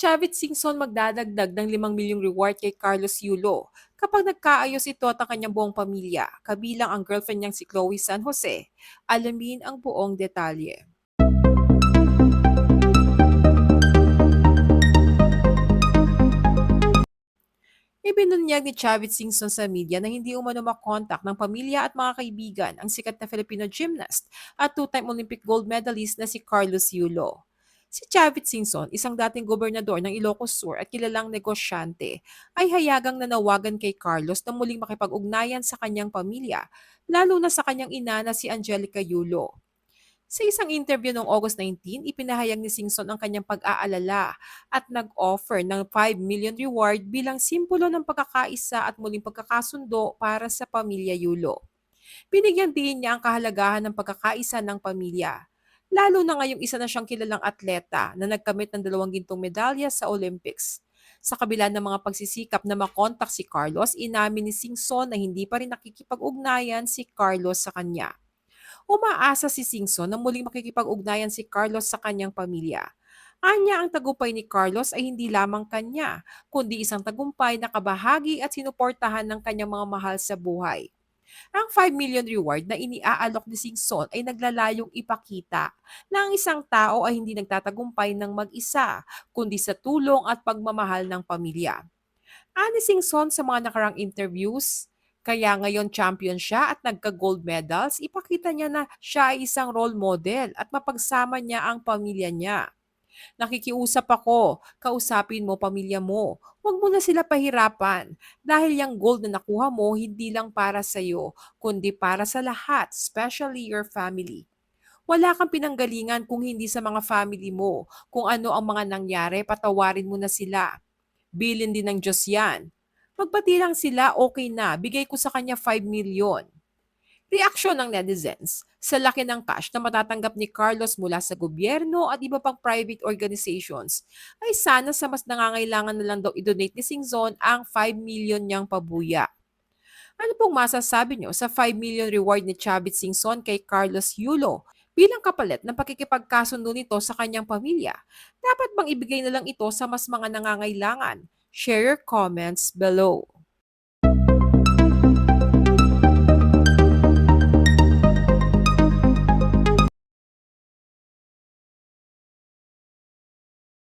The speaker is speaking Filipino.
Chavit Singson magdadagdag ng 5 milyong reward kay Carlos Yulo kapag nagkaayos ito at ang kanyang buong pamilya, kabilang ang girlfriend niyang si Chloe San Jose. Alamin ang buong detalye. Ibinunyag ni Chavit Singson sa media na hindi umano makontak ng pamilya at mga kaibigan ang sikat na Filipino gymnast at two-time Olympic gold medalist na si Carlos Yulo. Si Chavit Singson, isang dating gobernador ng Ilocos Sur at kilalang negosyante, ay hayagang nanawagan kay Carlos na muling makipag-ugnayan sa kanyang pamilya, lalo na sa kanyang ina na si Angelica Yulo. Sa isang interview noong August 19, ipinahayag ni Singson ang kanyang pag-aalala at nag-offer ng 5 million reward bilang simbolo ng pagkakaisa at muling pagkakasundo para sa pamilya Yulo. Binigyan din niya ang kahalagahan ng pagkakaisa ng pamilya. Lalo na ngayong isa na siyang kilalang atleta na nagkamit ng dalawang gintong medalya sa Olympics. Sa kabila ng mga pagsisikap na makontak si Carlos, inamin ni Singson na hindi pa rin nakikipag-ugnayan si Carlos sa kanya. Umaasa si Singson na muling makikipag-ugnayan si Carlos sa kanyang pamilya. Anya ang tagumpay ni Carlos ay hindi lamang kanya, kundi isang tagumpay na kabahagi at sinuportahan ng kanyang mga mahal sa buhay. Ang 5 million reward na iniaalok ni Singson ay naglalayong ipakita na ang isang tao ay hindi nagtatagumpay ng mag-isa, kundi sa tulong at pagmamahal ng pamilya. Ani Singson sa mga nakarang interviews, kaya ngayon champion siya at nagka-gold medals, ipakita niya na siya ay isang role model at mapagsama niya ang pamilya niya. Nakikiusap ako, kausapin mo pamilya mo. Huwag mo na sila pahirapan dahil yung gold na nakuha mo hindi lang para sa iyo, kundi para sa lahat, especially your family. Wala kang pinanggalingan kung hindi sa mga family mo. Kung ano ang mga nangyari, patawarin mo na sila. Bilin din ng Diyos yan. Magbati lang sila, okay na. Bigay ko sa kanya 5 million. Reaksyon ng netizens sa laki ng cash na matatanggap ni Carlos mula sa gobyerno at iba pang private organizations ay sana sa mas nangangailangan na lang daw i-donate ni Singzon ang 5 million niyang pabuya. Ano pong masasabi niyo sa 5 million reward ni Chavit Singson kay Carlos Yulo bilang kapalit ng pakikipagkasundo nito sa kanyang pamilya? Dapat bang ibigay na lang ito sa mas mga nangangailangan? Share your comments below.